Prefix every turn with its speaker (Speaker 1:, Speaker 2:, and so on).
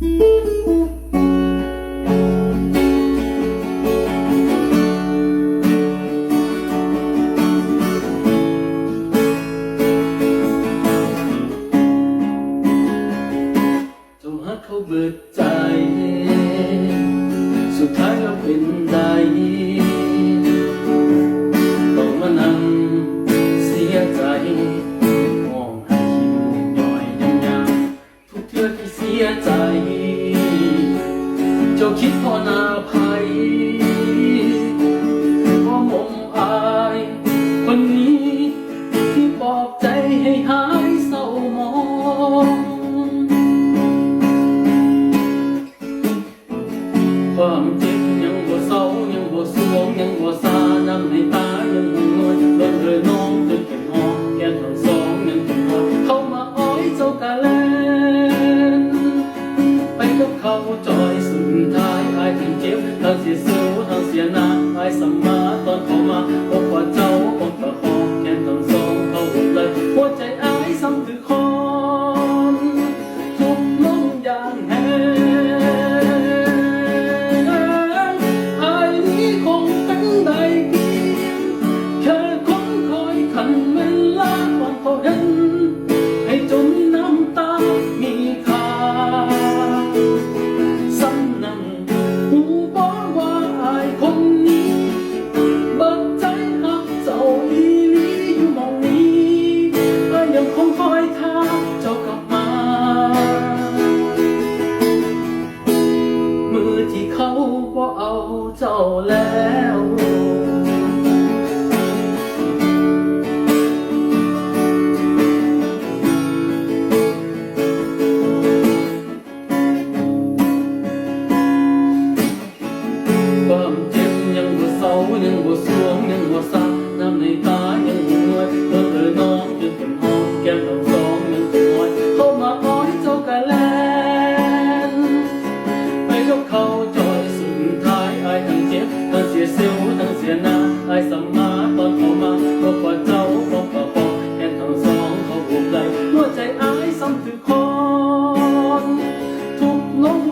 Speaker 1: เยใจ เจ้าคิดพอนาภัยพอมมอาย คนนี้ที่ปลอบใจให้หายเศร้ามองความจริงยังบ่เศร้ายังบ่สวงยังบ่ซาน้ำในตา Cause you so 我哦，走了。 มาตอขามาบอกว่าเจ้าว่องแอนทั้งสองเขาห่วงใดหัวใจอายซ้ำถือคอนทุกลม